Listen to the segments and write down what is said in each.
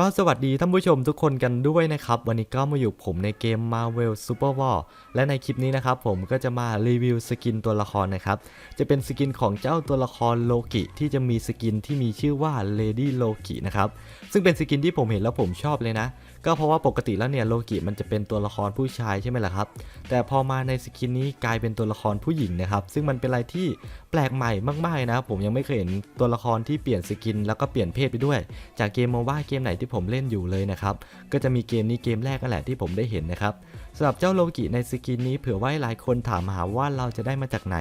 ก็สวัสดีท่านผู้ชมทุกคนกันด้วยนะครับ วันนี้ก็มาอยู่ผมในเกม Marvel Super War และในคลิปนี้นะครับผมก็จะมารีวิวสกินตัวละครนะครับ จะเป็นสกินของเจ้าตัวละครโลกิที่จะมีสกินที่มีชื่อว่า Lady Loki นะครับ ซึ่งเป็นสกินที่ผมเห็นแล้วผมชอบเลยนะ ก็เพราะว่าปกติแล้วเนี่ยโลกิมันจะเป็นตัวละครผู้ชายใช่ไหมล่ะครับ แต่พอมาในสกินนี้กลายเป็นตัวละครผู้หญิงนะครับ ซึ่งมันเป็นอะไรที่แปลกใหม่มากๆนะผมยังไม่เคยเห็นตัวละครที่เปลี่ยนสกิน แล้วก็เปลี่ยนเพศไปด้วย จากเกมโมบ้าเกมไหนที่ผมเล่นอยู่เลยนะครับ ก็จะมีเกมนี้เกมแรกนั่นแหละที่ผมได้เห็นนะครับสำหรับเจ้าโลกิในสกินนี้เผื่อว่าหลายคนถามหาว่าเราจะได้มาจากไหน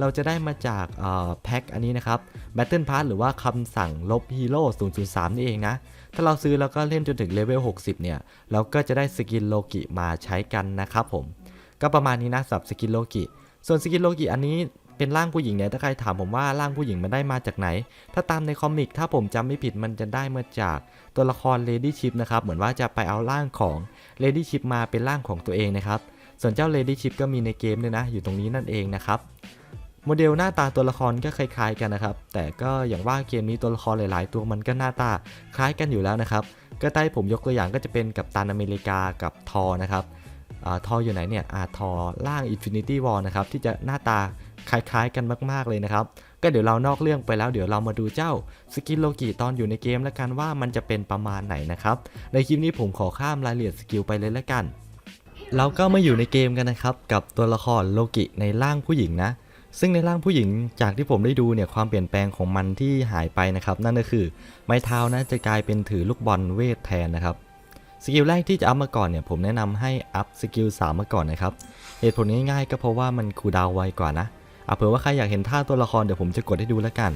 เราจะได้มาจากเอ่อแพ็คอันนี้นะครับ Battle Pass หรือว่าคำสั่งลบฮีโร่003 นี่เองนะ ถ้าเราซื้อแล้วก็เล่นจนถึงเลเวล 60 เนี่ย เราก็จะได้สกินโลกิมาใช้กันนะครับผม ก็ประมาณนี้นะสำหรับสกินโลกิ ส่วนสกินโลกิอันนี้เป็นร่างผู้หญิงเนี่ย ถ้าใครถามผมว่าร่างผู้หญิงมันได้มาจากไหน ถ้าตามในคอมิก ถ้าผมจำไม่ผิดมันจะได้มาจากตัวละคร Lady Chip นะครับ เหมือนว่าจะไปเอาร่างของ Lady Chip มาเป็นร่างของตัวเองนะครับ ส่วนเจ้า Lady Chip ก็มีในเกมด้วยนะ อยู่ตรงนี้นั่นเองนะครับ โมเดลหน้าตาตัวละครก็คล้ายๆกันนะครับ แต่ก็อย่างว่าเกมนี้ตัวละครหลาย ๆ ตัวมันก็หน้าตาคล้ายกันอยู่แล้วนะครับ ก็ใต้ผมยกตัวอย่างก็จะเป็นกับตันอเมริกากับทอนะครับอาทออยู่ไหนเนี่ยอาทอล่าง Infinity War นะครับที่จะหน้าตาคล้ายๆกันมากๆเลยนะครับ ก็เดี๋ยวเรานอกเรื่องไปแล้วเดี๋ยวเรามาดูเจ้าสกินโลกิตอนอยู่ในเกมแล้วกันว่ามันจะเป็นประมาณไหนนะครับ ในคลิปนี้ผมขอข้ามรายละเอียดสกิลไปเลยแล้วกัน เราก็มาอยู่ในเกมกันนะครับ กับตัวละครโลกิในร่างผู้หญิงนะ ซึ่งในร่างผู้หญิงจากที่ผมได้ดูเนี่ยความเปลี่ยนแปลงของมันที่หายไปนะครับ นั่นก็คือไม้เท้านะจะกลายเป็นถือลูกบอลเวทแทนนะครับสกิลแรกที่จะอัพมาก่อนเนี่ยผมแนะนำให้อัพสกิล3มาก่อนนะครับเหตุผลง่ายๆ ก็เพราะว่ามันคูดาวไวกว่านะเอาเผื่อว่าใครอยากเห็นท่าตัวละครเดี๋ยวผมจะกดให้ดูแล้วกัน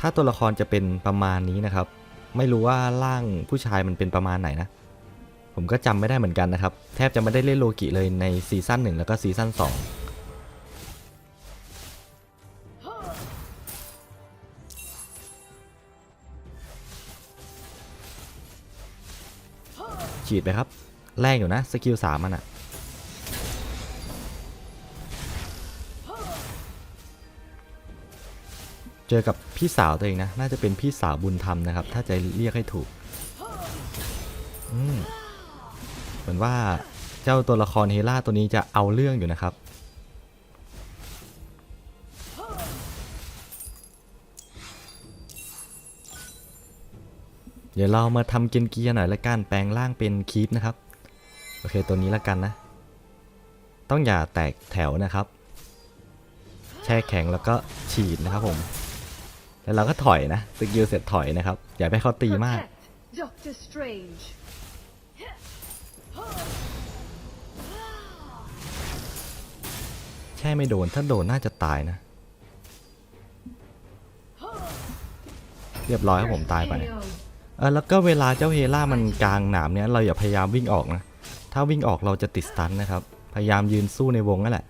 ถ้าตัวละครจะเป็นประมาณนี้นะครับ ไม่รู้ว่าร่างผู้ชายมันเป็นประมาณไหนนะ ผมก็จำไม่ได้เหมือนกันนะครับ แทบจะไม่ได้เล่นโลกิเลยในซีซั่น1แล้วก็ซีซั่น2ีดไปครับ แรงอยู่นะ สกิลสามมันอะเจอกับพี่สาวตัวเองนะ น่าจะเป็นพี่สาวบุญธรรมนะครับ ถ้าจะเรียกให้ถูก เหมือนว่าเจ้าตัวละครเฮล่าตัวนี้จะเอาเรื่องอยู่นะครับ เดี๋ยวเรามาทำเกียนเกียร์หน่อยละกันแปลงร่างเป็นคีปนะครับ โอเคตัวนี้ละกันนะ ต้องอย่าแตกแถวนะครับ แช่แข็งแล้วก็ฉีดนะครับผม แล้วเราก็ถอยนะสกิลเสร็จถอยนะครับ อย่าไปให้เขาตีมาก แช่ไม่โดนถ้าโดนน่าจะตายนะ เรียบร้อยครับผมตายไป ออแล้วก็เวลาเจ้าเฮล่ามันกลางหนามเนี้ยเราอย่าพยายามวิ่งออกนะ ถ้าวิ่งออกเราจะติดสตันนะครับ พยายามยืนสู้ในวงนั่นแหละ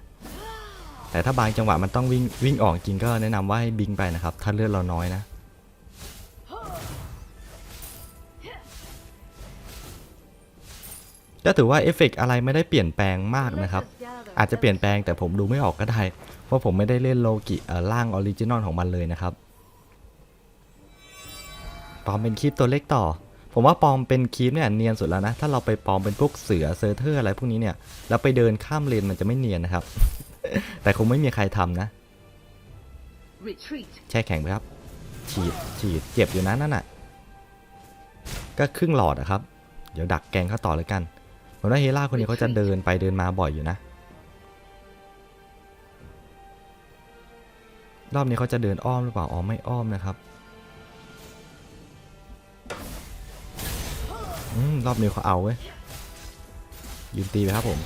แต่ถ้าบางจังหวะมันต้องวิ่งวิ่งออกจริงก็แนะนำว่าให้บิงไปนะครับ ถ้าเลือดเราน้อยนะก็ถือว่าเอฟเฟกต์อะไรไม่ได้เปลี่ยนแปลงมากนะครับ อาจจะเปลี่ยนแปลงแต่ผมดูไม่ออกก็ได้ เพราะผมไม่ได้เล่นโลกิเอ่อร่างออริจินอลของมันเลยนะครับ ปลอมเป็นคลิปตัวเล็กต่อ ผมว่าปลอมเป็นคลิปเนี่ยเนียนสุดแล้วนะ ถ้าเราไปปลอมเป็นพวกเสือเซอร์เทอร์อะไรพวกนี้เนี่ย แล้วไปเดินข้ามเลนมันจะไม่เนียนนะครับ แต่คงไม่มีใครทำนะ Retreat. แช่แข็งไปครับ ฉีด ฉีด เจ็บอยู่นะนั่นน่ะ ก็ครึ่งหลอดอะครับ เดี๋ยวดักแกงเขาต่อเลยกันผมว่าเฮล่าคนนี้เขาจะเดินไปเดินมาบ่อยอยู่นะ รอบนี้เขาจะเดินอ้อมหรือเปล่า อ๋อไม่อ้อมนะครับ รอบนี้เขาเอาเว้ยยืนตีไปครับผม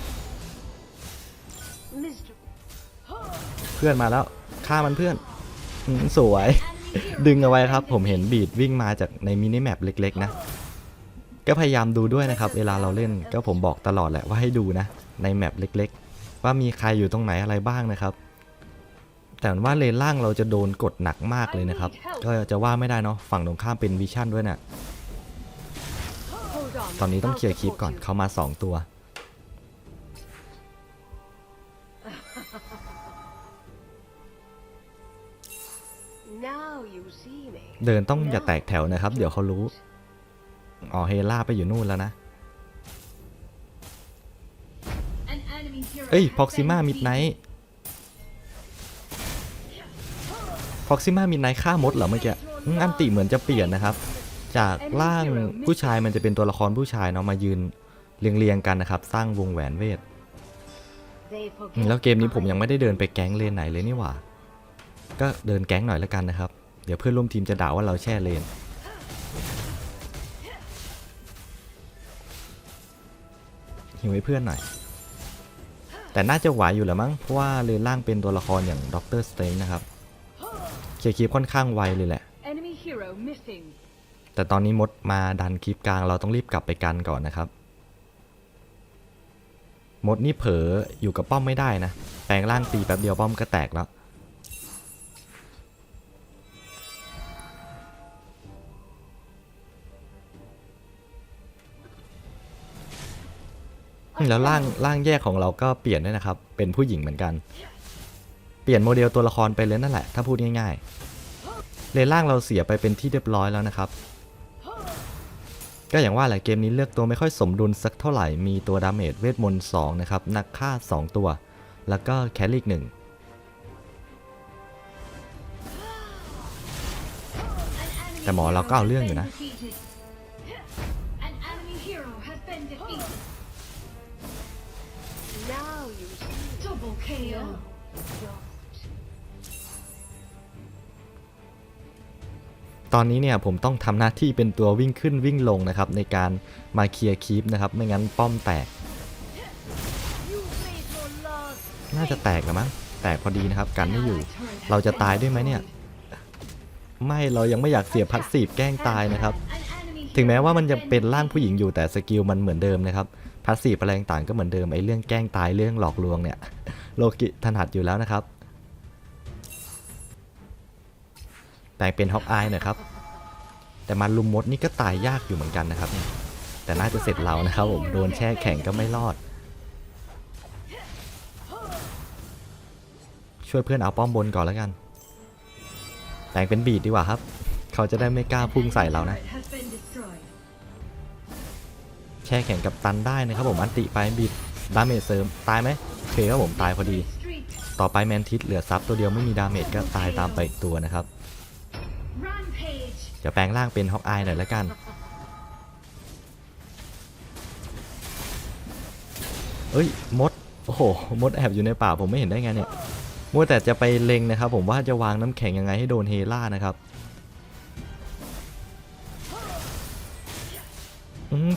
Mr. เพื่อนมาแล้วฆ่ามันเพื่อนอืมสวย ดึงเอาไว้ครับ ผมเห็นบีดวิ่งมาจากในมินิแมปเล็กๆนะ ก็พยายามดูด้วยนะครับ เวลาเราเล่นก็ผมบอกตลอดแหละว่าให้ดูนะ ในแมปเล็กๆ ว่ามีใครอยู่ตรงไหนอะไรบ้างนะครับ แต่ว่าเลนล่างเราจะโดนกดหนักมากเลยนะครับ ก็จะว่าไม่ได้เนาะฝั่งตรงข้ามเป็นวิชั่นด้วยนะ่ะ Hold on. ตอนนี้ต้องเคลียร์ I'll คลิป support ก่อน you. เขามา2ตัว Now you see me. เดินต้องอย่าแตกแถวนะครับ เดี๋ยวเขารู้ อ๋อเฮล่าไปอยู่นู่นแล้วนะ An enemy hero เอ้ย has พ็อกซิ been มามิดไน defeated. ท์พ็อกซิมามิดไนท์ฆ่ามดเหรอเมื่อกี้อืมอันติเหมือนจะเปลี่ยนนะครับ จากร่างผู้ชายมันจะเป็นตัวละครผู้ชายเนาะมายืนเรียงๆกันนะครับ สร้างวงแหวนเวท They อืม forget แล้วเกมนี้ผมยังไม่ได้เดินไปแก๊งเลนไหนเลยนี่หว่า ก็เดินแก๊งหน่อยแล้วกันนะครับ เดี๋ยวเพื่อนร่วมทีมจะด่าว่าเราแช่เลน หิวให้เพื่อนหน่อย แต่น่าจะไหวอยู่แหละมั้ง เพราะว่าเลนล่างเป็นตัวละครอย่างด็อกเตอร์สเตนนะครับ เคลียร์คลิปค่อนข้างไวเลยแหละ enemy hero missing. แต่ตอนนี้มดมาดันคลิปกลางเราต้องรีบกลับไปกันก่อนนะครับ มดนี่เผลออยู่กับป้อมไม่ได้นะ แปลงร่างตีแป๊บเดียวป้อมก็แตกแล้ว แล้วร่างร่างแยกของเราก็เปลี่ยนด้วยนะครับ เป็นผู้หญิงเหมือนกัน เปลี่ยนโมเดลตัวละครไปเลยนั่นแหละ ถ้าพูดง่ายๆเลนล่างเราเสียไปเป็นที่เรียบร้อยแล้วนะครับ ก็อย่างว่าแหละเกมนี้เลือกตัวไม่ค่อยสมดุลสักเท่าไหร่ มีตัวดาเมจเวทมนต์2นะครับ นักฆ่า 2 ตัว แล้วก็แคลริกหนึ่งแต่หมอเราก็เอาเรื่องอยู่นะ Now you double KO. ตอนนี้เนี่ยผมต้องทำหน้าที่เป็นตัววิ่งขึ้นวิ่งลงนะครับ ในการมาเคลียร์คีปนะครับ ไม่งั้นป้อมแตก น่าจะแตกแล้วมั้งแตกพอดีนะครับ กันไม่อยู่ เราจะตายด้วยไหมเนี่ย ไม่เรายังไม่อยากเสียพัสซีฟแกล้งตายนะครับ ถึงแม้ว่ามันจะเป็นร่างผู้หญิงอยู่แต่สกิลมันเหมือนเดิมนะครับพาสซีฟอะไรต่างก็เหมือนเดิมไอ้เรื่องแกล้งตายเรื่องหลอกลวงเนี่ยโลกิถนัดอยู่แล้วนะครับ แต่งเป็นฮอกอายหน่อยครับ แต่มันลุมมดนี่ก็ตายยากอยู่เหมือนกันนะครับ แต่น่าจะเสร็จเรานะครับผมโดนแช่แข็งก็ไม่รอด ช่วยเพื่อนเอาป้อมบนก่อนแล้วกัน แต่งเป็นบีดดีกว่าครับ เขาจะได้ไม่กล้าพุ่งใส่เรานะ แช่แข็งกับตันได้นะครับผมอันติไปบิดดาเมจเสริมตายไหมเคครับผมตายพอดี ต่อไปแมนทิสเหลือซับตัวเดียวไม่มีดาเมจก็ตายตามไปอีกตัวนะครับ ดี๋ยวแปลงร่างเป็นฮอกอายหน่อยแล้วกัน เอ้ยมด โอ้โห มดแอบอยู่ในป่าผมไม่เห็นได้ไงเนี่ยมัวแต่จะไปเล็งนะครับ ผมว่าจะวางน้ำแข็งยังไงให้โดนเฮล่านะครับ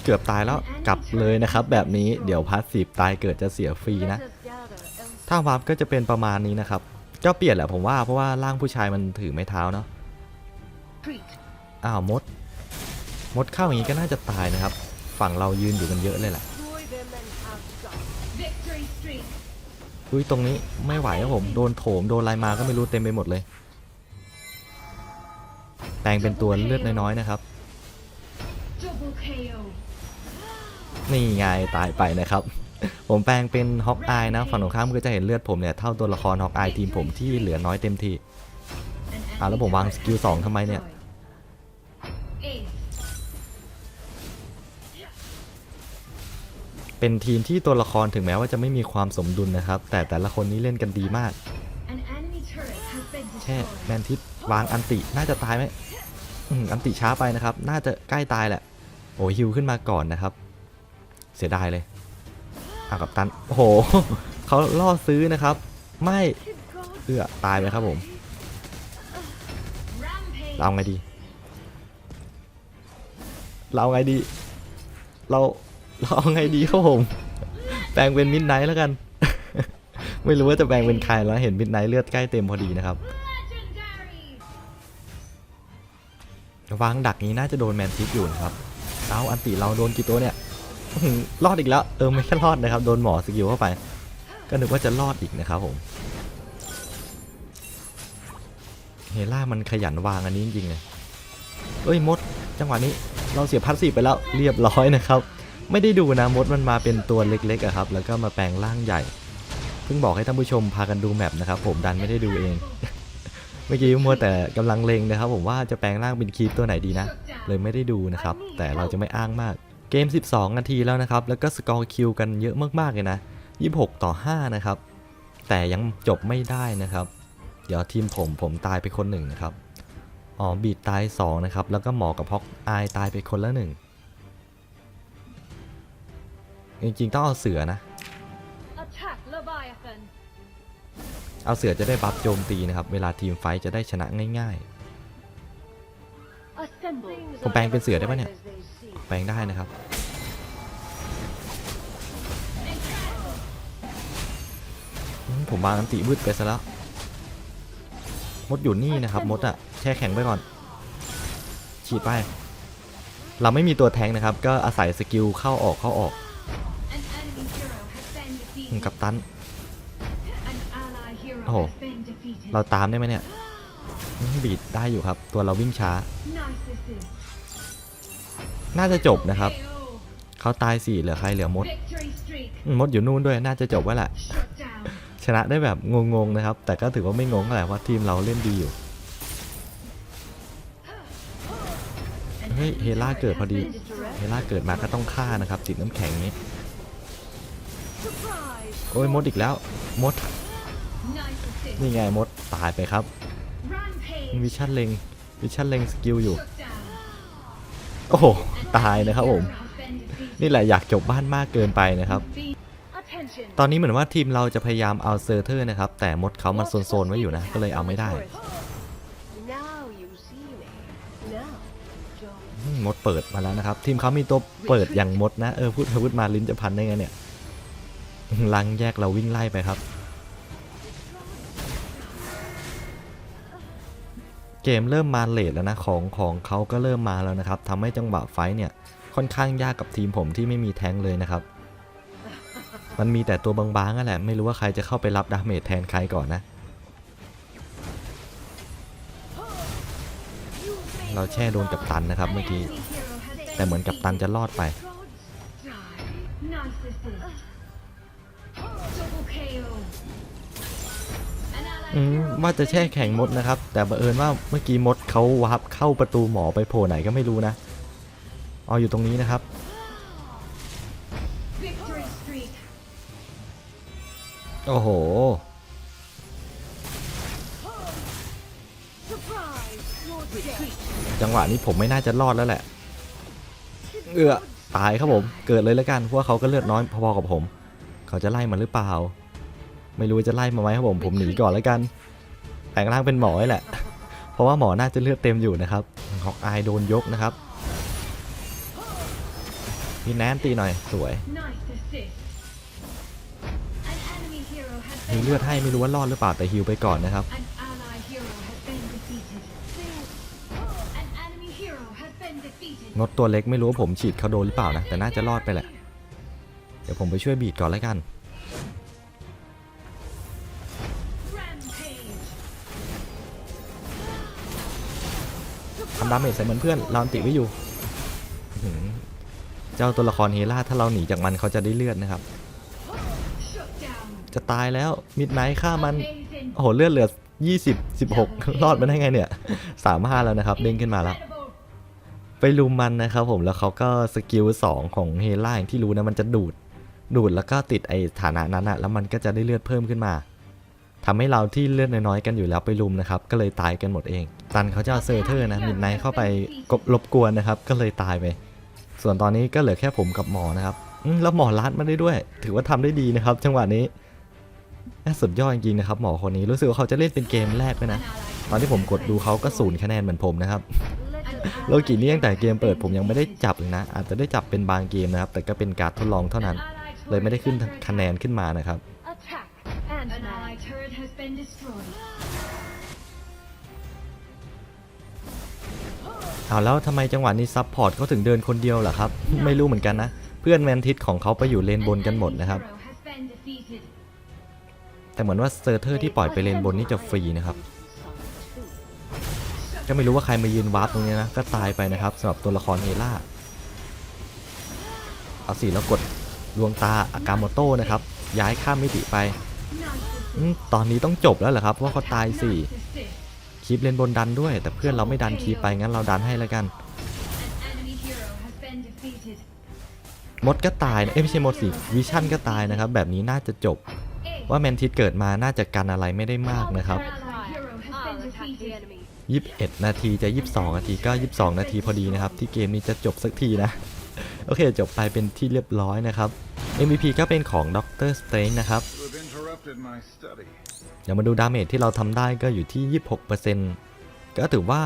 เกือบตายแล้วกลับเลยนะครับ แบบนี้เดี๋ยวพาสซีฟตายเกิดจะเสียฟรีนะ ถ้าวาร์ปก็จะเป็นประมาณนี้นะครับก็เปลี่ยนแหละผมว่าเพราะว่าร่างผู้ชายมันถือไม้เท้าเนาะ อ้าวมด มดเข้าอย่างนี้ก็น่าจะตายนะครับ ฝั่งเรายืนอยู่กันเยอะเลยแหละอุ้ยตรงนี้ไม่ไหวครับผมโดนโถมโดนอะไรมาก็ไม่รู้เต็มไปหมดเลย แปลงเป็นตัวเลือดน้อยๆนะครับ นี่ไงตายไปนะครับ ผมแปลงเป็นฮอกอายนะฝั่งตรงข้ามก็จะเห็นเลือดผมเนี่ยเท่าตัวละครฮอกอายทีมผมที่เหลือน้อยเต็มทีอ่าแล้วผมวางสกิลสองทำไมเนี่ย เป็นทีมที่ตัวละครถึงแม้ว่าจะไม่มีความสมดุลนะครับ แต่แต่ละคนนี้เล่นกันดีมาก An enemy turret has been แค่ destroyed. แมนทิสวางอันติน่าจะตายไหมอืมอันติช้าไปนะครับ น่าจะใกล้ตายแหละ โอ้ฮิวขึ้นมาก่อนนะครับ เสียดายเลยอากับตัน โอ้โห เขาล่อซื้อนะครับ ไม่ Good God. เอื้อตายไปครับผม Rampage. เราเอาไงดี เราเอาไงดี เรา เราเอาไงดีครับผม แปลงเป็นมิดไนท์แล้วกัน ไม่รู้ว่าจะแปลงเป็นใครแล้วเห็นมิดไนท์เลือดใกล้เต็มพอดีนะครับวางดักนี้น่าจะโดนแมนทิสอยู่นะครับเอาอันติเราโดนกี่ตัวเนี่ยอื้อหือรอดอีกแล้ว เออไม่แค่รอดนะครับ โดนหมอสกิลเข้าไป ก็นึกว่าจะรอดอีกนะครับผมเฮล่ามันขยันวางอันนี้จริงๆเลยเอ้ยมด จังหวะนี้เราเสียพัสซีไปแล้วเรียบร้อยนะครับ ไม่ได้ดูนะมดมันมาเป็นตัวเล็กๆอะครับ แล้วก็มาแปลงร่างใหญ่ เพิ่งบอกให้ท่านผู้ชมพากันดูแมปนะครับผมดันไม่ได้ดูเอง เมื่อกี้มัวแต่กำลังเลงนะครับผมว่าจะแปลงร่างเป็นคีปตัวไหนดีนะ เลยไม่ได้ดูนะครับ แต่เราจะไม่อ้างมาก เกม 12 นาทีแล้วนะครับ แล้วก็สกอร์คิวกันเยอะมากๆเลยนะ 26 ต่อ 5 นะครับ แต่ยังจบไม่ได้นะครับ เดี๋ยวทีมผมผมตายไปคนหนึ่งนะครับ อ๋อบีดตาย 2 นะครับ แล้วก็หมอกับพ็อกอายตายไปคนละหนึ่ง จริงๆต้องเอาเสือนะ Attack Leviathan. เอาเสือจะได้บัฟโจมตีนะครับ เวลาทีมไฟท์จะได้ชนะง่าย Assemble. ผมแปลงเป็นเสือได้ปะเนี่ยๆแปลงได้นะครับอืมผมวางอันติวืดไปซะแล้ว มดอยู่นี่นะครับ มดอะแช่แข็งไปก่อน ฉีดไป เราไม่มีตัวแทงนะครับ ก็อาศัยสกิลเข้าออกเข้าออก กับตัน An ally hero Oh. has been defeated. เราตามได้ไหมเนี่ยอืมบีดได้อยู่ครับ ตัวเราวิ่งช้า Narcissus. น่าจะจบนะครับ KO. เขาตายสี่เหลือใครเหลือมด Victory streak. อืมมดอยู่นู่นด้วย น่าจะจบไว้แหละ Shut down. ชนะได้แบบงงๆนะครับ แต่ก็ถือว่าไม่งงเท่าไหร่เพราะทีมเราเล่นดีอยู่ An เฮ้ย enemy เฮล่า turret เกิด has พอดี been destroyed. เฮล่าเกิดมาก็ต้องฆ่านะครับติดน้ำแข็งนี้ Surprise. โอ้ยมดอีกแล้วมด Narcissus. นี่ไงมดตายไปครับ Rampage. วิชั่นเลงวิชั่นเลงสกิลอยู่ Shut down. โอ้โหตายนะครับผม Hero has been defeated. นี่แหละอยากจบบ้านมากเกินไปนะครับ Be- Attention. ตอนนี้เหมือนว่าทีมเราจะพยายามเอาเซอร์เทอร์นะครับ แต่มดเขามันโซนๆไว้อยู่นะ ก็เลยเอาไม่ได้ Now you see me. Now, don't อืมมดเปิดมาแล้วนะครับ ทีมเขามีตัวเปิดอย่างมดนะ เออพูดพูดมาลิ้นจะพันได้ไงเนี่ย ลังแยกเราวิ่งไล่ไปครับ เกมเริ่มมาเลทแล้วนะของของเขาก็เริ่มมาแล้วนะครับทำให้จังหวะไฟเนี่ยค่อนข้างยากกับทีมผมที่ไม่มีแทงเลยนะครับ มันมีแต่ตัวบางๆนั่นแหละไม่รู้ว่าใครจะเข้าไปรับดาเมจแทนใครก่อนนะเราแช่โดนกับตันนะครับเมื่อกี้ แต่เหมือนกับตันจะรอดไป อืมว่าจะแช่แข่งมดนะครับ แต่บังเอิญว่าเมื่อกี้มดเขาวาร์ปเข้าประตูหมอไปโผล่ไหนก็ไม่รู้นะเอาอยู่ตรงนี้นะครับ โอ้โห จังหวะนี้ผมไม่น่าจะรอดแล้วแหละ เอือตายครับผม เกิดเลยแล้วกันเพราะเขาก็เลือดน้อยพอๆกับผม เขาจะไล่มาหรือเปล่า ไม่รู้จะไล่มาไหมครับผมผมหนีก่อนแล้วกันแปลงร่างเป็นหมอแหละ เพราะว่าหมอน่าจะเลือดเต็มอยู่นะครับฮอกอายโดนยกนะครับพี่แนนตีหน่อยสวยมีเลือดให้ไม่รู้ว่ารอดหรือเปล่าแต่ฮิวไปก่อนนะครับงดตัวเล็กไม่รู้ว่าผมฉีดเขาโดนหรือเปล่านะแต่น่าจะรอดไปแหละ เดี๋ยวผมไปช่วยบีดก่อนแล้วกัน ทำดาเมจใส่เหมือนเพื่อนเราติไว้อยู่เจ้าตัวละครเฮล่าถ้าเราหนีจากมันเขาจะได้เลือดนะครับ จะตายแล้วมิดไนท์ฆ่ามันโอ้โหเลือดเหลือ 20 16 รอดมาได้ไงเนี่ย35แล้วนะครับเด้งขึ้นมาแล้วไปลุมมันนะครับผมแล้วเขาก็สกิล2ของเฮล่าอย่างที่รู้นะมันจะดูดดูดแล้วก็ติดไอฐานะนั้นอะแล้วมันก็จะได้เลือดเพิ่มขึ้นมา ทำให้เราที่เลือดน้อยๆกันอยู่แล้วไปลุมนะครับก็เลยตายกันหมดเอง ตันเขาจะเอาเซอร์เทอร์นะมิดไนท์เข้าไปกบรบกวนนะครับก็เลยตายไป ส่วนตอนนี้ก็เหลือแค่ผมกับหมอนะครับอืมแล้วหมอลัดมาได้ด้วย ถือว่าทำได้ดีนะครับ จังหวะนี้น่าสุดยอดจริงๆนะครับหมอคนนี้รู้สึกว่าเขาจะเล่นเป็นเกมแรกด้วยนะ ตอนที่ผมกดดูเขาก็ศูนย์คะแนนเหมือนผมนะครับโลกินี่ตั้งแต่เกมเปิดผมยังไม่ได้จับเลยนะ อาจจะได้จับเป็นบางเกมนะครับ แต่ก็เป็นการทดลองเท่านั้น เลยไม่ได้ขึ้นคะแนนขึ้นมานะครับ attack and An man. ally turret has been destroyed. เอาแล้วทำไมจังหวะนี้ซับพอร์ตเขาถึงเดินคนเดียวล่ะครับ ไม่รู้เหมือนกันนะ เพื่อนแมนทิสของเขาไปอยู่เลนบนกันหมดนะครับ An enemy hero has been defeated. แต่เหมือนว่าเซอร์เทอร์ที่ปล่อยไปเลนบนนี่จะฟรีนะครับ ก็ไม่รู้ว่าใครมายืนวาร์ปตรงนี้นะ ก็ตายไปนะครับสำหรับตัวละครเฮล่า เอาสิแล้วกดดวงตาอากาโมโต้นะครับ ย้ายข้ามมิติไป Narcissus. ตอนนี้ต้องจบแล้วเหรอครับเพราะว่าเขาตายสี่คลิปเลนบนดันด้วย แต่เพื่อนเราไม่ดันคลิปไปงั้นเราดันให้แล้วกัน มดก็ตายนะเอ้ไม่ใช่มดสิวิชั่นก็ตายนะครับ แบบนี้น่าจะจบ ว่าแมนทิสเกิดมาน่าจะกันอะไรไม่ได้มากนะครับ21 นาทีจะ 22 นาทีก็ 22 นาทีพอดีนะครับ ที่เกมนี้จะจบสักทีนะ โอเคจบไปเป็นที่เรียบร้อยนะครับ MVP ก็เป็นของด็อกเตอร์สเตรนนะครับ เดี๋ยวมาดูดาเมจที่เราทำได้ก็อยู่ที่ 26%ก็ถือว่า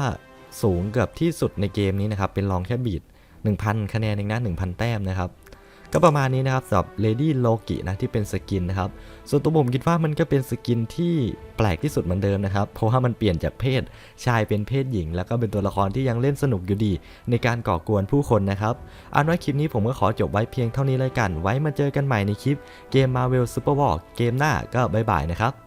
สูงเกือบที่สุดในเกมนี้นะครับ เป็นรองแค่บีด1,000 คะแนนเองนะ1,000 แต้มนะครับ ก็ประมาณนี้นะครับสำหรับ Lady Loki นะที่เป็นสกินนะครับ ส่วนตัวผมคิดว่ามันก็เป็นสกินที่แปลกที่สุดเหมือนเดิมนะครับ เพราะว่ามันเปลี่ยนจากเพศชายเป็นเพศหญิง แล้วก็เป็นตัวละครที่ยังเล่นสนุกอยู่ดี ในการก่อกวนผู้คนนะครับอันว่าคลิปนี้ผมก็ขอจบไว้เพียงเท่านี้เลยกัน ไว้มาเจอกันใหม่ในคลิปเกม Marvel Super War เกมหน้าก็บ๊ายบายนะครับ